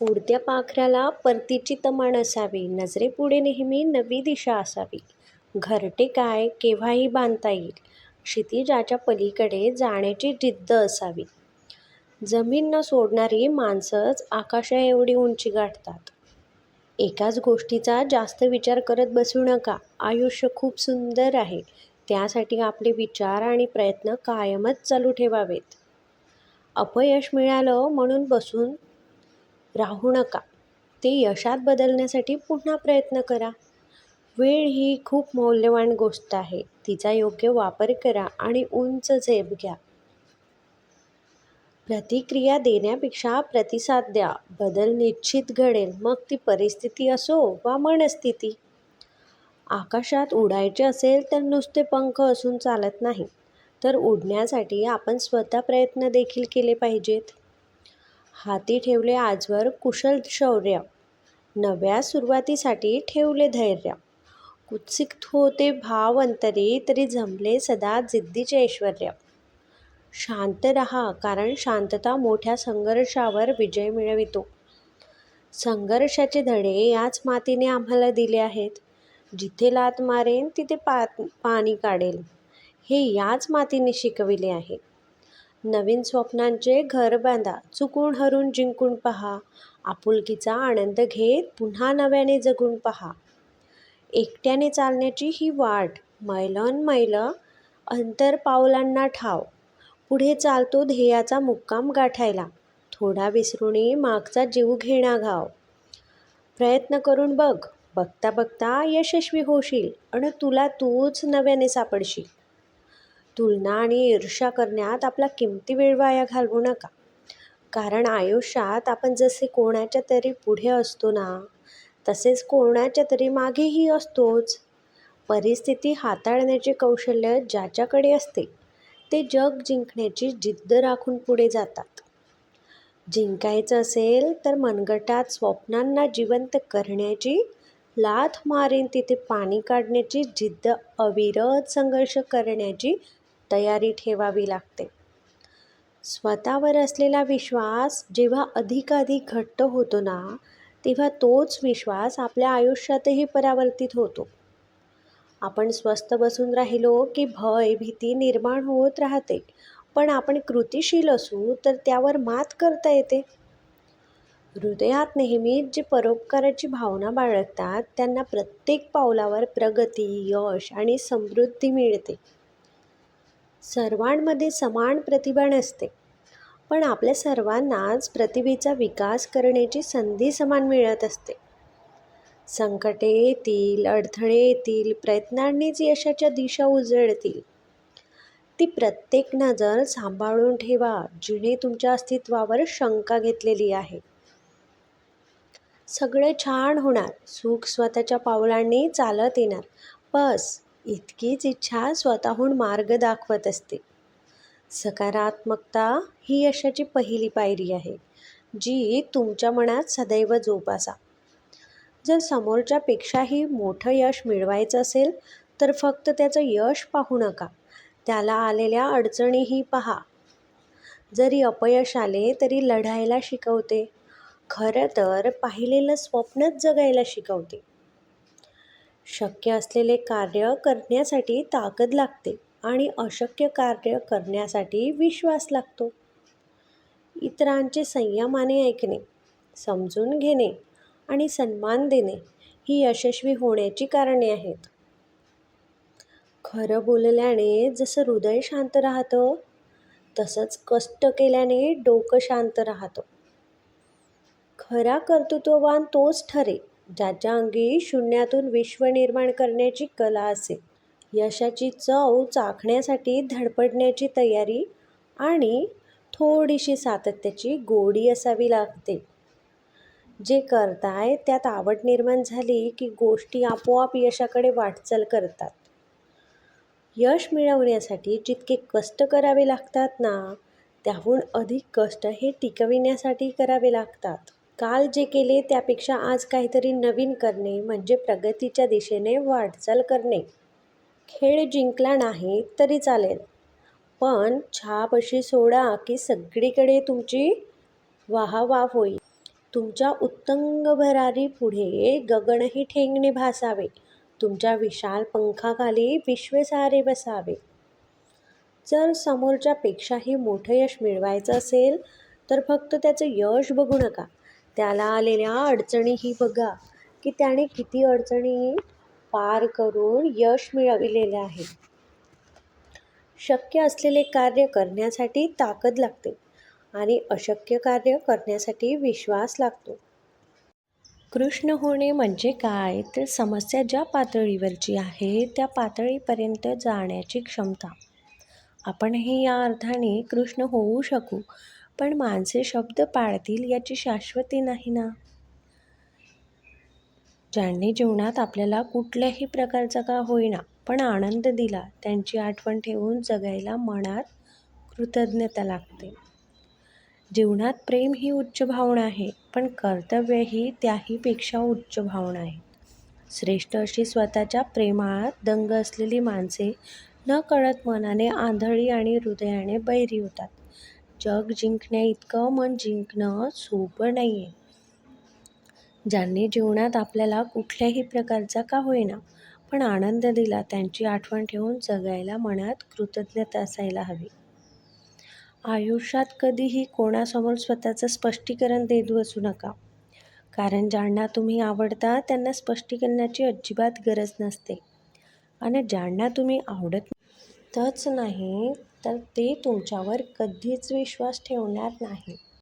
उडत्या पाखराला परतीची तमा नसावी नजरेपुढे नेहमी नवी दिशा असावी. घरटे काय केव्हाही बांधता येईल. क्षितिजाच्या पलीकडे जाण्याची जिद्द असावी. जमीन न सोडणारी माणसंच आकाशाएवढी उंची गाठतात. एकाच गोष्टीचा जास्त विचार करत बसू नका. आयुष्य खूप सुंदर आहे. त्यासाठी आपले विचार आणि प्रयत्न कायमच चालू ठेवावेत. अपयश मिळालं म्हणून बसून राहू नका. ते यशात बदलण्यासाठी पुन्हा प्रयत्न करा. वेळ ही खूप मौल्यवान गोष्ट आहे. तिचा योग्य वापर करा आणि उंच झेप घ्या. प्रतिक्रिया देण्यापेक्षा प्रतिसाद द्या. बदल निश्चित घडेल. मग ती परिस्थिती असो वा मनस्थिती. आकाशात उडायचे असेल तर नुसते पंख असून चालत नाही. तर उडण्यासाठी आपण स्वतः प्रयत्न देखील केले पाहिजेत. हाती ठेवले आजवर कुशल शौर्य. नव्या सुरुवातीसाठी ठेवले धैर्य. कुत्सित होते भाव अंतरी तरी जमले सदा जिद्दीचे ऐश्वर्य. शांत रहा कारण शांतता मोठ्या संघर्षावर विजय मिळवितो. संघर्षाचे धडे याच मातीने आम्हाला दिले आहेत. जिथे लात मारेन तिथे पा पाणी काढेल. हे याच मातीने शिकविले आहे. नवीन स्वप्नांचे घर बांधा चुकून हरून जिंकून पहा. आपुलकीचा आनंद घेत पुन्हा नव्याने जगून पहा. एकट्याने चालण्याची ही वाट मैलन मैलं अंतर पावलांना ठाव. पुढे चालतो ध्येयाचा मुक्काम गाठायला. थोडा विसरूनी मागचा जीव घेणा घाव. प्रयत्न करून बघ बघता बघता यशस्वी होशील आणि तुला तूच नव्याने सापडशील. तुलना आणि ईर्ष्या करण्यात आपला किमती वेळ वाया घालवू नका. कारण आयुष्यात आपण जसे कोणाच्या तरी पुढे असतो ना तसेच कोणाच्या तरी मागेही असतोच. परिस्थिती हाताळण्याचे कौशल्य ज्याच्याकडे असते ते जग जिंकण्याची जिद्द राखून पुढे जातात. जिंकायचं असेल तर मनगटात स्वप्नांना जिवंत करण्याची लाथ मारेन तिथे पाणी काढण्याची जिद्द अविरत संघर्ष करण्याची तयारी ठेवावी लागते. स्वतःवर असलेला विश्वास जेव्हा अधिकाधिक घट्ट होतो ना तेव्हा तोच विश्वास आपल्या आयुष्यातही परावर्तित होतो. आपण स्वस्थ बसून राहिलो की भय भीती निर्माण होत राहते. पण आपण कृतिशील असू तर त्यावर मात करता येते. हृदयात नेहमीच जे परोपकाराची भावना बाळगतात त्यांना प्रत्येक पावलावर प्रगती यश आणि समृद्धी मिळते. सर्वांमध्ये समान प्रतिभा नसते पण आपल्या सर्वांनाच प्रतिभेचा विकास करण्याची संधी समान मिळत असते. संकटे येतील अडथळे येतील प्रयत्नांनीच यशाच्या दिशा उजळतील ती प्रत्येक नजर सांभाळून ठेवा जिने तुमच्या अस्तित्वावर शंका घेतलेली आहे. सगळं छान होणार. सुख स्वतःच्या पावलांनी चालत येणार. बस. इतकीच इच्छा स्वतःहून मार्ग दाखवत असते. सकारात्मकता ही यशाची पहिली पायरी आहे जी तुमच्या मनात सदैव जोपासा. जर समोरच्यापेक्षाही मोठं यश मिळवायचं असेल तर फक्त त्याचं यश पाहू नका. त्याला आलेल्या अडचणीही पहा. जरी अपयश आले तरी लढायला शिकवते. खरं तर पाहिलेलं स्वप्नच जगायला शिकवते. शक्य असलेले कार्य करण्यासाठी ताकद लागते आणि अशक्य कार्य करण्यासाठी विश्वास लागतो. इतरांचे संयमाने ऐकणे समजून घेणे आणि सन्मान देणे ही यशस्वी होण्याची कारणे आहेत. खरं बोलल्याने जसं हृदय शांत राहतं तसंच कष्ट केल्याने डोकं शांत राहतं. खरा कर्तृत्ववान तोच ठरे ज्याच्या अंगी शून्यातून विश्व निर्माण करण्याची कला असेल यशाची चव चाखण्यासाठी धडपडण्याची तयारी आणि थोडीशी सातत्याची गोडी असावी लागते. जे करताय त्यात आवड निर्माण झाली की गोष्टी आपोआप यशाकडे वाटचाल करतात. यश मिळवण्यासाठी जितके कष्ट करावे लागतात ना त्याहून अधिक कष्ट हे टिकविण्यासाठी करावे लागतात. काल जे केले त्यापेक्षा आज काहीतरी नवीन करणे म्हणजे प्रगतीच्या दिशेने वाटचाल करणे. खेळ जिंकला नाही तरी चालेल. पण छाप अशी सोडा की सगळीकडे तुमची वाहवा होईल. तुमच्या उत्तंग भरारी पुढे गगनही ठेंगणे भासावे. तुमच्या विशाल पंखाखाली विश्व सारे बसावे. जर समोरच्यापेक्षाही मोठं यश मिळवायचं असेल तर फक्त त्याचं यश बघू नका. त्याला आलेल्या अडचणीही बघा की त्याने किती अडचणी पार करून यश मिळविलेले आहे. शक्य असलेले कार्य करण्यासाठी ताकद लागते आणि अशक्य कार्य करण्यासाठी विश्वास लागतो. कृष्ण होणे म्हणजे काय? तर समस्या ज्या पातळीवरची आहे त्या पातळीपर्यंत जाण्याची क्षमता. आपणही या अर्थाने कृष्ण होऊ शकू पण माणसे शब्द पाळतील याची शाश्वती नाही ना? ज्यांनी जीवनात आपल्याला कुठल्याही प्रकारचा का होईना पण आनंद दिला त्यांची आठवण ठेवून जगायला मनात कृतज्ञता लागते. जीवनात प्रेम ही उच्च भावना आहे पण कर्तव्य ही त्याहीपेक्षा उच्च भावना आहे. श्रेष्ठ अशी स्वतःच्या प्रेमात दंग असलेली माणसे न कळत मनाने आंधळी आणि हृदयाने बैरी होतात. जग जिंकण्या इतकं मन जिंकणं सोपं नाही आहे ज्यांनी जीवनात आपल्याला कुठल्याही प्रकारचा का होईना पण आनंद दिला त्यांची आठवण ठेवून जगायला मनात कृतज्ञता असायला हवी. आयुष्यात कधीही कोणासमोर स्वतःचं स्पष्टीकरण देत बसू नका. कारण ज्यांना तुम्ही आवडता त्यांना स्पष्टीकरणाची अजिबात गरज नसते. आणि ज्यांना तुम्ही आवडतच नाही तर ते तुमच्यावर कधीच विश्वास ठेवणार नाही.